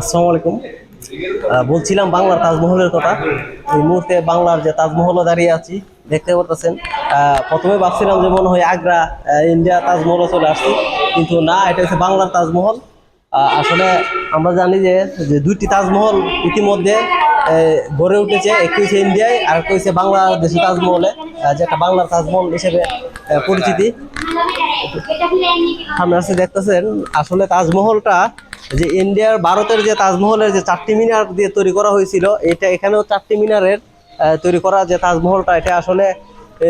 আসসালামু আলাইকুম। বলছিলাম বাংলার তাজমহলের কথা। এই মুহূর্তে বাংলার যে তাজমহলও দাঁড়িয়ে আছি, দেখতে পারতেছেন। প্রথমে ভাবছিলাম যে মনে হয় আগ্রা ইন্ডিয়া তাজমহলও চলে আসছি, কিন্তু না, এটা হচ্ছে বাংলার তাজমহল। আসলে আমরা জানি যে দুইটি তাজমহল ইতিমধ্যে গড়ে উঠেছে একটি হচ্ছে ইন্ডিয়ায় আর একটা হচ্ছে বাংলাদেশের তাজমহলে যেটা বাংলার তাজমহল হিসেবে পরিচিতি। সামনে দেখতেছেন, আসলে তাজমহলটা যে ইন্ডিয়ার, ভারতের যে তাজমহলের যে চারটি মিনার দিয়ে তৈরি করা হয়েছিল, এটা এখানেও চারটি মিনারের তৈরি করা যে তাজমহলটা, এটা আসলে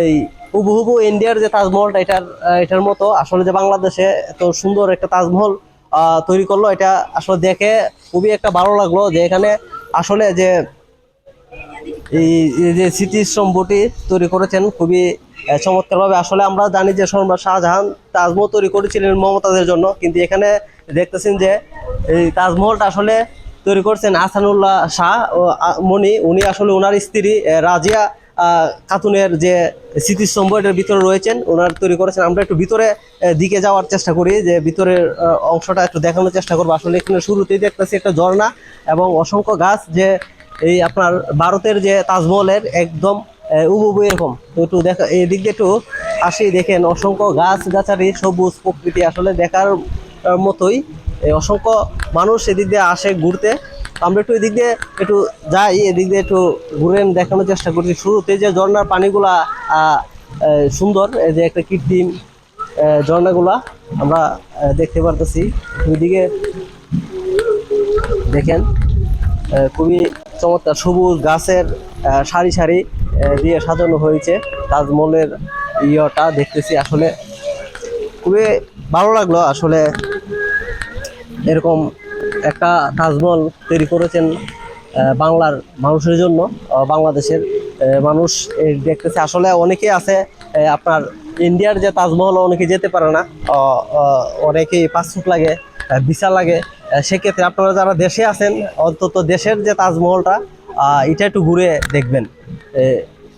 এই হুবহুবু ইন্ডিয়ার যে তাজমহলটা, এটার এটার মতো আসলে যে বাংলাদেশে এত সুন্দর একটা তাজমহল তৈরি করল, এটা আসলে দেখে খুবই একটা ভালো লাগল যে এখানে আসলে যে এই যে স্মৃতি স্মৃতিস্তম্ভটি তৈরি করেছেন খুবই চমৎকারভাবে। আসলে আমরা জানি যে সম্রাট শাহজাহান তাজমহল তৈরি করেছিলেন মমতাজের জন্য, কিন্তু এখানে দেখতেছেন যে এই তাজমহলটা আসলে তৈরি করছেন আসানুল্লাহ শাহ মনি উনি আসলে ওনার স্ত্রী রাজিয়া খাতুনের যে স্মৃতিস্তম্ভ এটার ভিতরে রয়েছেন, ওনার তৈরি করেছেন। আমরা একটু ভিতরে দিকে যাওয়ার চেষ্টা করি, যে ভিতরের অংশটা একটু দেখানোর চেষ্টা করব। আসলে এখানে শুরুতেই দেখতেছি একটা ঝর্ণা এবং অসংখ্য গাছ যে এই আপনার ভারতের যে তাজমহলের একদম উবু এরকম। তো একটু দেখা এই দিক দিয়ে একটু আসি, দেখেন অসংখ্য গাছ গাছারি সবুজ প্রকৃতি আসলে দেখার মতোই। অসংখ্য মানুষ এদিক দিয়ে আসে ঘুরতে। আমরা একটু এদিক দিয়ে একটু যাই, এদিক দিয়ে একটু ঘুরে দেখানোর চেষ্টা করছি। শুরুতে যে ঝর্ণার পানিগুলা সুন্দর এই যে একটা কৃত্রিম ঝর্ণাগুলা আমরা দেখতে পারতেছি। ওইদিকে দেখেন খুবই চমৎকার সবুজ গাছের সারি সারি দিয়ে সাজানো হয়েছে। তাজমহলের ইয়েটা দেখতেছি আসলে। খুবই ভালো লাগল আসলে এরকম একটা তাজমহল তৈরি করেছেন বাংলার মানুষের জন্য বাংলাদেশের মানুষ দেখতেছে। আসলে অনেকেই আছে আপনার ইন্ডিয়ার যে তাজমহল, অনেকে যেতে পারে না। অনেকেই পাসপোর্ট লাগে ভিসা লাগে। সেক্ষেত্রে আপনারা যারা দেশে আছেন, অন্তত দেশের যে তাজমহলটা এটা একটু ঘুরে দেখবেন।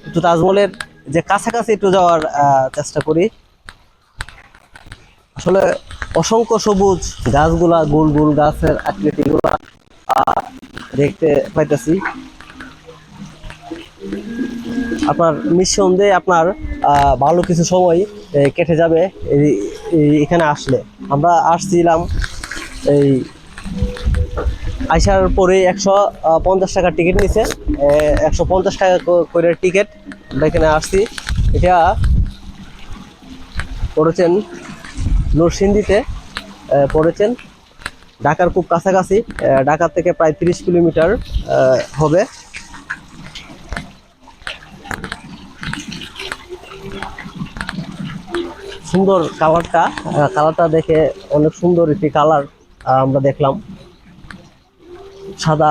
একটু তাজমহলের যে কাছাকাছি একটু যাওয়ার চেষ্টা করি। আসলে অসংখ্য সবুজ গাছগুলা, গোল গোল গাছের আকৃতিগুলা দেখতে পাইতেছি। আপনার নিঃসন্দেহে আপনার ভালো কিছু সময় কেটে যাবে এখানে আসলে। আমরা আসছিলাম এই আইসার পরে একশো পঞ্চাশ টাকার টিকিট নিছে। একশো পঞ্চাশ টাকা করে টিকিট আমরা এখানে আসছি। এটা করেছেন নরসিংদীতে আহ, পড়েছেন। ঢাকার খুব কাছাকাছি ঢাকা থেকে প্রায় তিরিশ কিলোমিটার হবে। সুন্দর কালারটা কালারটা দেখে অনেক সুন্দর একটি কালার আমরা দেখলাম। সাদা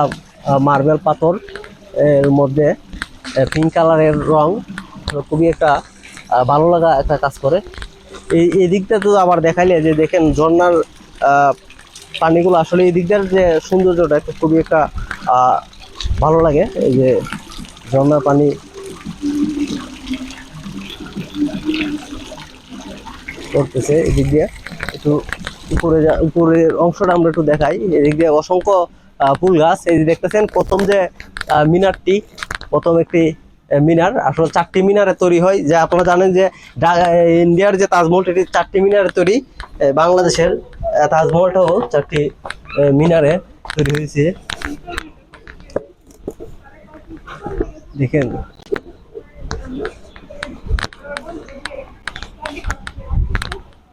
মার্বেল পাথর এর মধ্যে পিঙ্ক কালারের রং খুবই একটা ভালো লাগা একটা কাজ করে। এই এদিকটা তো আবার দেখাইলে যে দেখেন ঝর্ণার আহ, পানিগুলো আসলে এই দিকটার যে সৌন্দর্যটা খুবই একটা ভালো লাগে। এই যে ঝর্ণার পানি। করতেছে এদিক দিয়ে। একটু উপরে যা উপরের অংশটা আমরা একটু দেখাই। এদিক দিয়ে অসংখ্য ফুল গাছ। এই দেখতেছেন প্রথম যে মিনারটি প্রথম একটি মিনার। আসলে চারটি মিনারে তৈরি হয়। যে আপনারা জানেন যে ইন্ডিয়ার যে তাজমহল এটি চারটি মিনারে তৈরি। বাংলাদেশের তাজমহলটাও চারটি মিনারে তৈরি হয়েছে। দেখেন।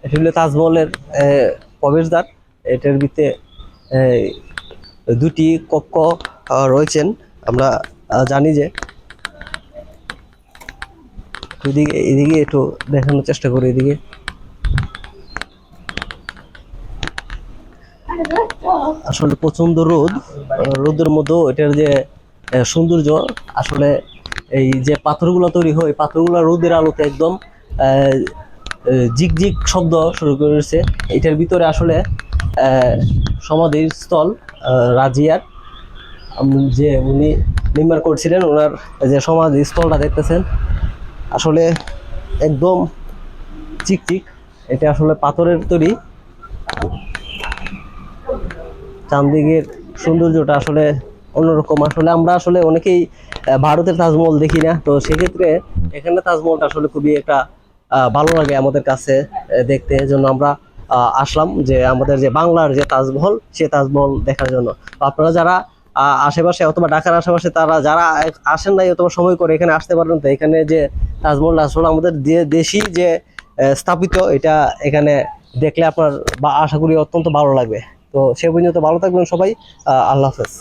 এটা হলো তাজমহলের প্রবেশদ্বার। এটার ভিতরে দুটি কক্ষ রয়েছেন। আমরা জানি যে এদিকে এদিকে একটু দেখানোর চেষ্টা করি, এদিকে। আসলে প্রচণ্ড রোদ রোদের মধ্যেও এটার যে সৌন্দর্য, আসলে এই যে পাথরগুলো তৈরি হয় পাথরগুলো রোদের আলোতে একদম জিকজিক শব্দ শুরু করেছে। এটার ভিতরে আসলে সমাধির স্থল রাজিয়ার যে উনি নির্মাণ করছিলেন, ওনার যে সমাধি স্থলটা দেখতেছেন আসলে একদম চিকচিক। এটা আসলে পাথরের তৈরি। চান্দিগের সৌন্দর্যটা আসলে অন্যরকম। আসলে আমরা আসলে অনেকেই ভারতের তাজমহল দেখি না। তো সেক্ষেত্রে এখানে তাজমহলটা আসলে খুবই একটা ভালো লাগে আমাদের কাছে দেখতে। জন্য আমরা আসলাম যে আমাদের যে বাংলার যে তাজমহল, সে তাজমহল দেখার জন্য। আপনারা যারা আশেপাশে অথবা ঢাকার আশেপাশে তারা যারা আসেন নাই অথবা সময় করে এখানে আসতে পারেন, তো এখানে যে তাজমহল আসলে আমাদের দেশি যে স্থাপিত, এটা এখানে দেখলে আপনার বা আশা করি অত্যন্ত ভালো লাগবে। তো সে পর্যন্ত ভালো থাকবেন সবাই। আল্লাহ হাফেজ।